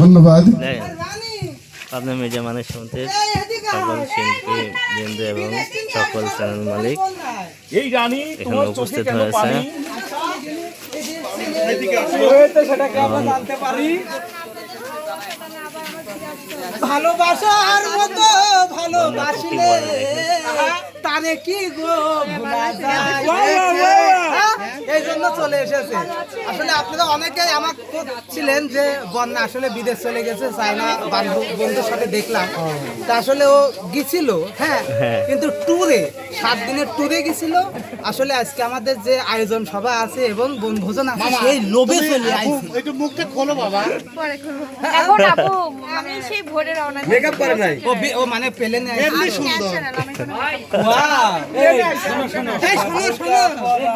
ধন্যবাদ। পাবনা মিডিয়া মানুষ সমিতির সকল শিল্পী বৃন্দ এবং সকল চ্যানেল মালিক। এই রানী এখানে উপস্থিত হয়েছে। ভালোবাসার মতো ভালোবাসলে। তারে কি গো ভোলা হ্যাঁ? এই জন্য চলে এসেছে। আসলে আপনারা অনেকেই আমার ছিলেন যে বন্যা আসলে বিদেশ চলে গেছে চায়না বান্ধব বন্ধুর সাথে দেখলাম। তা আসলে ও গেছিল হ্যাঁ কিন্তু ট্যুরে সাত দিনের ট্যুরে গেছিল। আসলে আজকে আমাদের যে আয়োজন সভা আছে এবং বনভোজন আছে সেই লোভে চলে আইছে। এখন আপু মানে সেই ভোরে রওনা মেকআপ করে নাই। ও মানে পেলে নেই। এমনি সুন্দর। আমি কোনো এই শোনো শোনো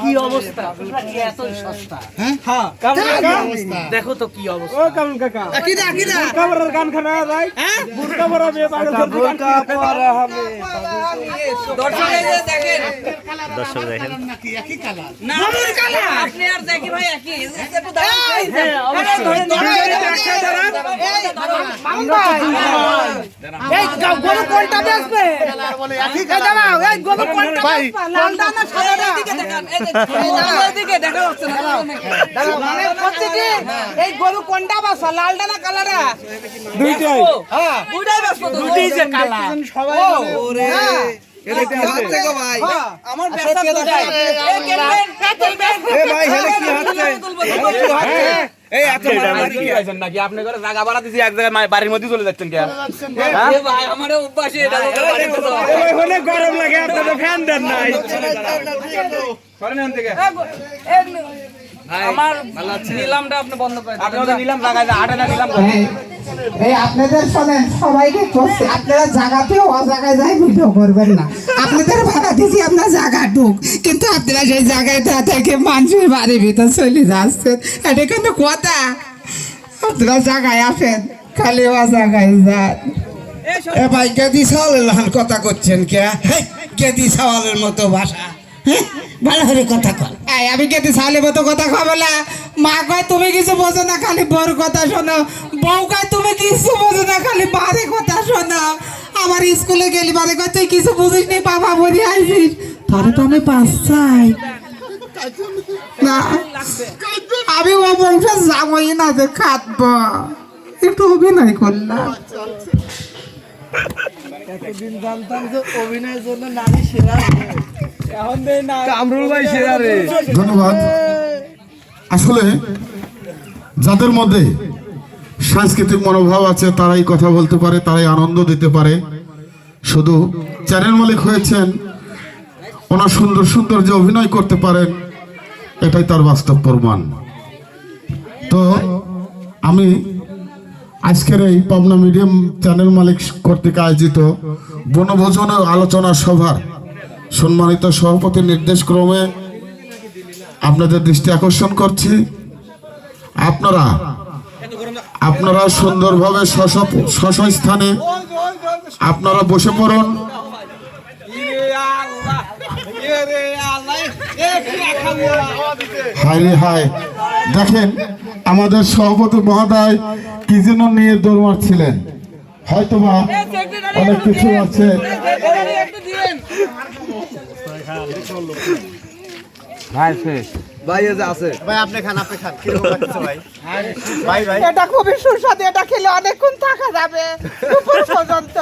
কি অবস্থা এত সস্তা হ্যাঁ কামরুল কাকা দেখো তো কি অবস্থা ও কামরুল কাকা আকিদা আকিদা কামরার গান খানা যায় হ্যাঁ বুরকা পরা মেয়ে পাগল বুরকা পরা হবে দর্শক এই যে দেখেন দর্শক দেখেন না কালা আপনি আর দেখি ভাই একই একটু দাঁড়ান হ্যাঁ অবশ্যই এই গরু কোনটা বেচবে এই গরু কোনটা এই না গরু কোনটা বাসা লাল দানা কালারা দুইটাই। হ্যাঁ। দুইটাই বেচবো দুইটাই যে কালা সবাই ওরে আমার এ ভাই হেলে কি হচ্ছে এই এত মারামারি। কি আছেন নাকি? আপনি করে জায়গা ভাড়া দিছি এক জায়গায় বাড়ির মধ্যে চলে যাচ্ছেন কে ভাই আমার অভ্যাসে এটা ওই গরম লাগে আপনাদের ফ্যান দেন না করেন থেকে। আমার নিলামটা আপনি বন্ধ করে আপনাদের নিলাম জায়গায় আটে না নিলাম এই- এই আপনাদের শোনেন সবাইকে করছে আপনারা জায়গাতে ও যাই ভিডিও করবেন না। আপনাদের ভাড়া দিছি আপনার জায়গা ঢুক। কিন্তু আপনারা সেই জায়গাটা থেকে মানুষের বাড়ির ভিতর চলে যাচ্ছেন এটা কিন্তু কথা। আপনারা জায়গায় আসেন খালি ও জায়গায় যান। এ ভাই গেদি সাওয়ালের কথা করছেন কে? গেদি সাওয়ালের মতো ভাষা। ভালো করে কথা কর আমি কেটে সালে মতো কথা খাব না? মা কয় তুমি কিছু বোঝো না খালি বউর কথা শোনো। বউ কয় তুমি কিছু বোঝো না খালি বারে কথা শোনো। আমার স্কুলে গেলি বারে কয় তুই কিছু বুঝিস নি বাবা বলি আইছিস। তাহলে তো আমি পাস চাই। না আমি ও বংশ যাবই না যে খাটবো। একটু অভিনয় করলাম। ধন্যবাদ। আসলে যাদের মধ্যে সাংস্কৃতিক মনোভাব আছে, তারাই কথা বলতে পারে, তারাই আনন্দ দিতে পারে। শুধু চ্যানেল মালিক হয়েছেন, ওনার সুন্দর সুন্দর যে অভিনয় করতে পারেন, এটাই তার বাস্তব প্রমাণ। তো আমি আজকের এই পাবনা মিডিয়াম চ্যানেল মালিক কর্তৃক আয়োজিত বনভোজন আলোচনা সভার সম্মানিত সভাপতির নির্দেশ ক্রমে আপনাদের দৃষ্টি আকর্ষণ করছি। আপনারা আপনারা সুন্দরভাবে স্থানে আপনারা বসে পড়ুন। হায় হায়। দেখেন, আমাদের সভাপতি মহোদয় কি যেন নিয়ে দৌড় মারছিলেন। হয়তোবা অনেক কিছু আছে। ভাই এই যে আছে। এটা খুবই সুস্বাদু এটা খেলে অনেকক্ষণ থাকা যাবে দুপুর পর্যন্ত।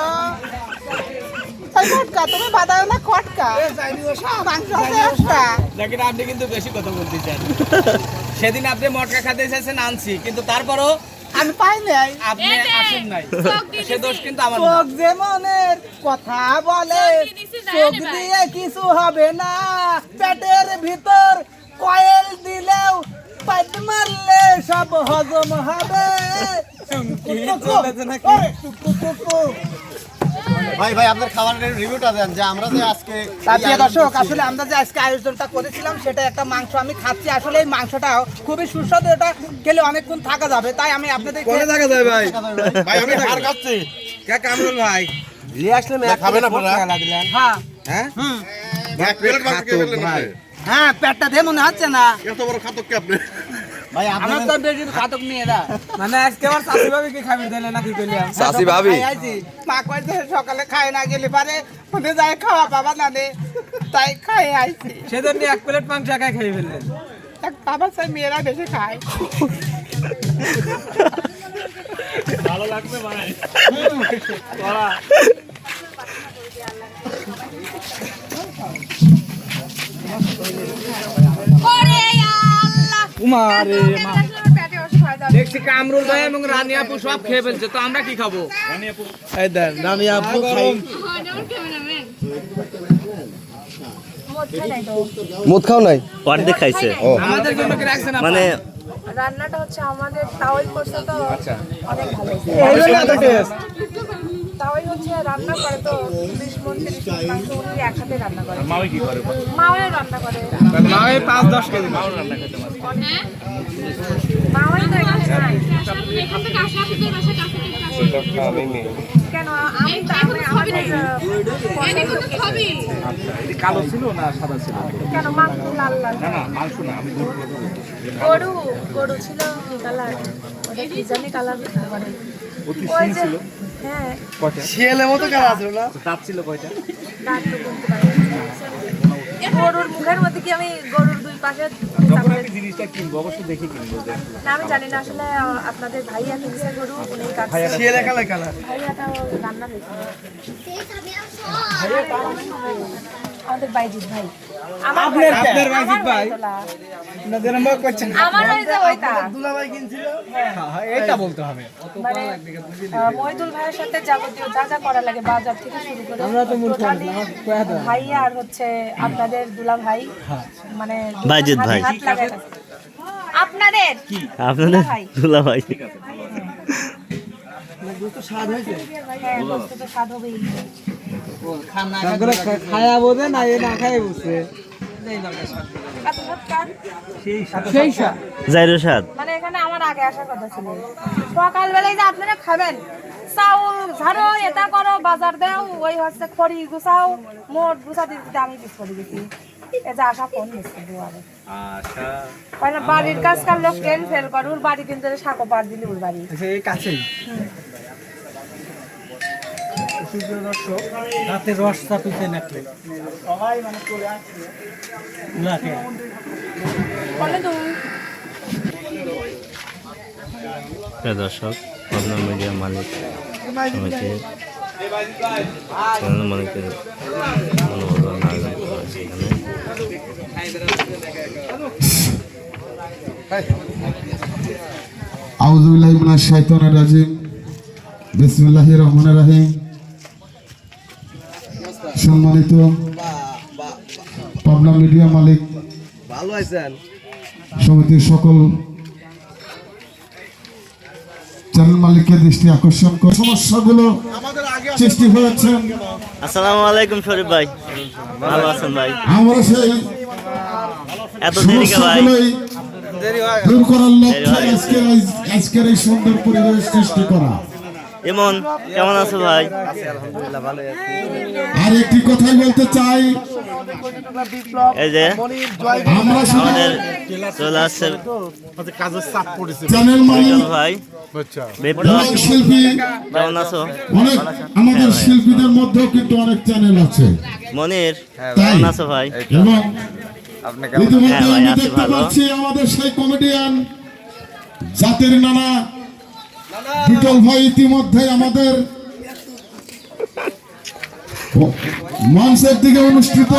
খটকা তুমি বাদাও না খটকা মাংস আছে একটা। দেখেন আপনি কিন্তু বেশি কথা বলতেছেন সেদিন আপনি মটকা খাতে এসেছেন আনছি কিন্তু তারপরও আমি পাই নাই। আপনি আসেন নাই। সে দোষ কিন্তু আমার। চোখ যে মনের কথা বলে চোখ দিয়ে কিছু হবে না। পেটের ভিতর কয়েল দিলেও পাট মারলে সব হজম হবে। ভাই ভাই আপনার খাবারের রিভিউটা দেন যে আমরা যে আজকে প্রিয় দর্শক আসলে আমরা যে আজকে আয়োজনটা করেছিলাম সেটা একটা মাংস আমি খাচ্ছি। আসলে এই মাংসটা খুবই সুস্বাদু এটা খেলে অনেকক্ষণ থাকা যাবে তাই আমি আপনাদের কোনে থাকা যায় ভাই? ভাই। আমি খাচ্ছি কে কামরুল ভাই? নিয়ে আসলে খাবেন আপনারা হ্যাঁ। হ্যাঁ? হুম। ভাই পেট ভাই। হ্যাঁ পেটটা দিয়ে মনে হচ্ছে না। এত বড় খাতক কে আপনি? ভাই আমার তো বেশি খাতক নিয়ে এরা মানে আজকে আমার চাষি ভাবি কি খাবি তাহলে নাকি কইলাম চাচি ভাবি? খাই আইছি। মা কইছে সকালে খাই না গেলে পারে ওদের যায় খাওয়া পাবা না রে তাই খাই আইছি। সেজন্য এক প্লেট মাংস একাই খাই ফেললেন। এক বাবা চাই মেয়েরা বেশি খায়। ভালো ওরে মা। হয় যাবে। দেখছি কামরুল ভাই এবং রানী আপু সব খেয়ে ফেলছে তো আমরা কি খাব? এই দেন রানী আপু খাই। তো। মদ খাও নাই? অর্ধেক খাইছে। আমাদের জন্য কি রাখছেন মানে রান্নাটা হচ্ছে আমাদের তাওয়াই করছে তো অনেক ভালো। হয়েছে। তাওয়াই হচ্ছে রান্না করে তো বিশ মন তিরিশ মন মাংস উনি একসাথে রান্না করে। মাও কি করে? মাও রান্না করে। মা এই পাঁচ দশ কেজি। মাও রান্না করতে পারে। মাওয়াই তো এখানে নাই। কেন আমি তো আমি কালো ছিল না সাদা ছিল? কেন মাংস লাল লাল। না না মাংস না আমি গরু গরু ছিল কালার। ওটা কি জানি কালার করে ওই যে হ্যাঁ। শিয়ালের মতো কালা ছিল না দাঁত ছিল কয়টা? দাঁত তো গুনতে পারি গরুর মুখের মধ্যে কি আমি গরুর দুই পাশে তারপরে- জিনিসটা কিনবো অবশ্যই দেখে কিনবো না আমি জানি না আসলে আপনাদের ভাইয়া কিনছে গরু উনি কাটছে শিয়ালে কালা কালা ভাইয়াটা রান্না হয়েছে আমাদের বাইজিৎ ভাই। আমার ভাই। আপনার বাইজিৎ ভাই? যেন মগ করছেন। আমার হয়েছে ওইটা দুলাভাই কিনছিল? হ্যাঁ। এইটা বলতে হবে। মানে আহ, ভাইয়ের সাথে যাবতীয় যা যা করা লাগে বাজার থেকে শুরু করে টোটালি ভাই আর হচ্ছে আপনাদের দুলা ভাই মানে বাইজিৎ ভাই। লাগায় গেছে। আপনাদের? আপনাদের ভাই। দুলা ভাই হ্যাঁ বস্তু তো স্বাদ হবেই। খায়া বোঝে না এ না বুঝছে স্বাদ। মানে এখানে আমার আগে আসার কথা ছিল। সকালবেলায় যে আপনারা খাবেন চাউল ঝাড়ো এটা করো বাজার দাও ওই হচ্ছে খড়ি গুছাও মোট গুছা দিতে দিতে আমি করে দিচ্ছি এ যে আশা ফোন মিস বাড়ির কাজ কার লোক ট্রেন ফেল করে ওর বাড়ি কিন্তু সাঁকো পার দিলি ওর বাড়ি। কাছেই রাতে রস চাপিতে নাকলে সবাই মানে চলে আসছে প্রিয় দর্শক পাবনা মিডিয়া মালিক সমিতি চ্যানেল মালিকের অনুমোদন আয়োজন করা হয়েছে এখানে। আউজুবিল্লাহ রাজিম। বিসমিল্লাহির রহমানির রহিম। সম্মানিত পাবনা মিডিয়া মালিক ভালো আছেন? সমিতির সকল চ্যানেল মালিকের দৃষ্টি আকর্ষণ করে। সমস্যাগুলো সৃষ্টি হয়েছে। আসসালামু আলাইকুম শরীফ ভাই। ভালো আছেন ভাই? আমরা সেই এত দেরি কে ভাই? দূর করার লক্ষ্যে আজকের আজকের এই সুন্দর পরিবেশ সৃষ্টি করা। ইমন কেমন আছো ভাই? আর একটি কথাই বলতে চাই। এই যে আমরা আমাদের চলে আসছে চ্যানেল মালিক বিপ্লব ভাই। বিপ্লব এবং শিল্পী। কেমন আছো? অনেক আমাদের শিল্পীদের মধ্যেও কিন্তু অনেক চ্যানেল আছে। মনির কেমন আছো ভাই? এবং ইতিমধ্যে হ্যাঁ আমি দেখতে ভালো। পাচ্ছি আমাদের সেই কমেডিয়ান জাতির নানা বিটল ভাই ইতিমধ্যে আমাদের মঞ্চের দিকে অনুষ্ঠিত,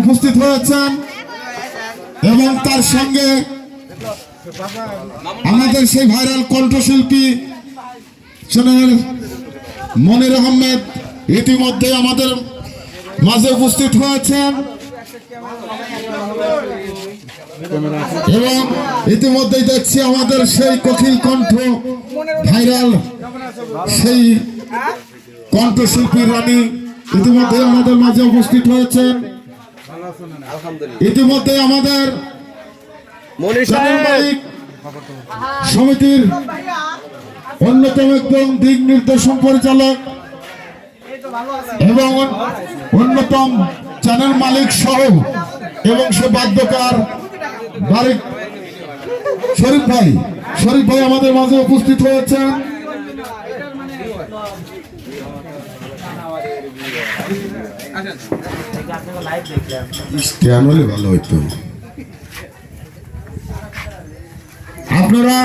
উপস্থিত হয়েছেন এবং তার সঙ্গে আমাদের সেই ভাইরাল কণ্ঠশিল্পী মনির আহমেদ ইতিমধ্যে আমাদের মাঝে উপস্থিত হয়েছেন। এবং ইতিমধ্যেই দেখছি আমাদের সেই কোকিল কণ্ঠ ভাইরাল সেই কণ্ঠশিল্পী রানী ইতিমধ্যে আমাদের মাঝে উপস্থিত হয়েছেন। ইতিমধ্যে আমাদের সমিতির অন্যতম একজন দিক নির্দেশন পরিচালক এবং অন্যতম চ্যানেল মালিক সহ এবং সে বাদ্যকার বারিক শরীফ ভাই শরীফ ভাই আমাদের মাঝে উপস্থিত হয়েছেন। হলে ভালো হইতো। আপনারা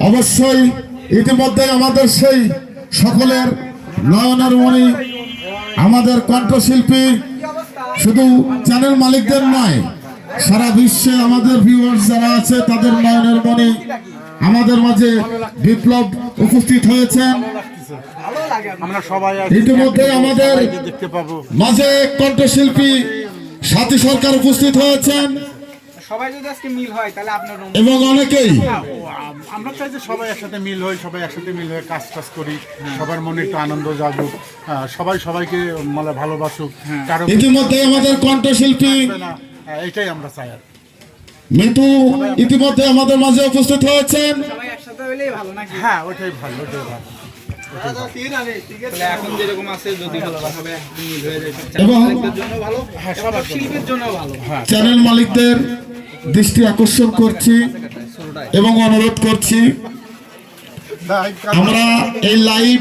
অবশ্যই ইতিমধ্যে আমাদের সেই সকলের নয়নের মণি আমাদের কণ্ঠশিল্পী শুধু চ্যানেল মালিকদের নয়, সারা বিশ্বে আমাদের ভিউয়ার্স যারা আছে, তাদের নয়নের মনে আমাদের মাঝে বিপ্লব উপস্থিত হয়েছেন। ইতিমধ্যে আমাদের মাঝে কণ্ঠশিল্পী সাথী সরকার উপস্থিত হয়েছেন। সবাই যদি আজকে মিল হয় তাহলে আপনার এবং অনেকেই। আমরা চাই যে সবাই একসাথে মিল হই সবাই একসাথে মিল হয়ে কাজ টাজ করি সবার মনে একটু আনন্দ জাগুক হ্যাঁ, সবাই সবাইকে মানে ভালোবাসুক কারও ইতিমধ্যে আমাদের কণ্ঠশিল্পী হ্যাঁ, এটাই আমরা চাই আর কি। ইতিমধ্যে আমাদের মাঝে উপস্থিত হয়েছেন। সবাই একসাথে হইলেই ভালো নাকি? হ্যাঁ ওইটাই ভালো ওইটাই ভালো এখন যেরকম আছে যদি ভালোভাবে একদিন মিল হয়ে যায়। এবং জন্য ভালো এবং শিল্পীর জন্য ভালো। চ্যানেল মালিকদের দৃষ্টি আকর্ষণ করছি এবং অনুরোধ করছি আমরা এই লাইভ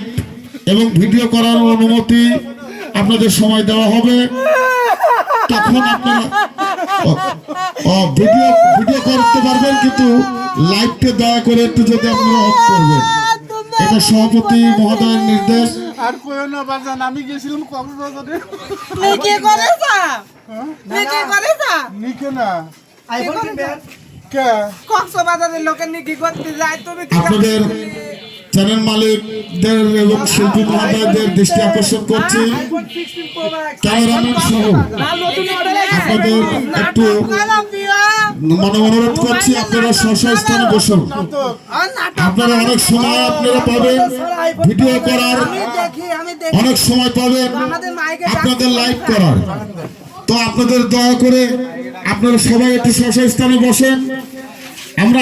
এবং ভিডিও করার অনুমতি আপনাদের সময় দেওয়া হবে। তখন আপনারা ভিডিও ভিডিও করতে পারবেন কিন্তু লাইভটা দয়া করে একটু যদি আপনারা অফ করবেন। এটা সভাপতি মহোদয়ের নির্দেশ। আর কইও না বাজান আমি গেছিলাম কক্সবাজারে। কি করেছা কি করেছা নিকে না। আইফোন কিনবেন কে? কক্সবাজারের লোকের নিয়ে কি করতে যায়? তুমি আপনাদের চ্যানেল মালিকদের এবং শিল্পী মহোদয়দের দৃষ্টি আকর্ষণ করছি। আইফোন 16 প্রো ম্যাক্স ক্যামেরাম্যান সহ আপনাদের একটু মনে অনুরোধ করছি আপনারা স্ব স্ব স্থানে বসুন। আপনারা অনেক সময় আপনারা পাবেন ভিডিও করার অনেক সময় পাবেন আপনাদের লাইভ করার। তো আপনাদের দয়া করে আপনারা সবাই একটু স্ব স্থানে বসেন। আমরা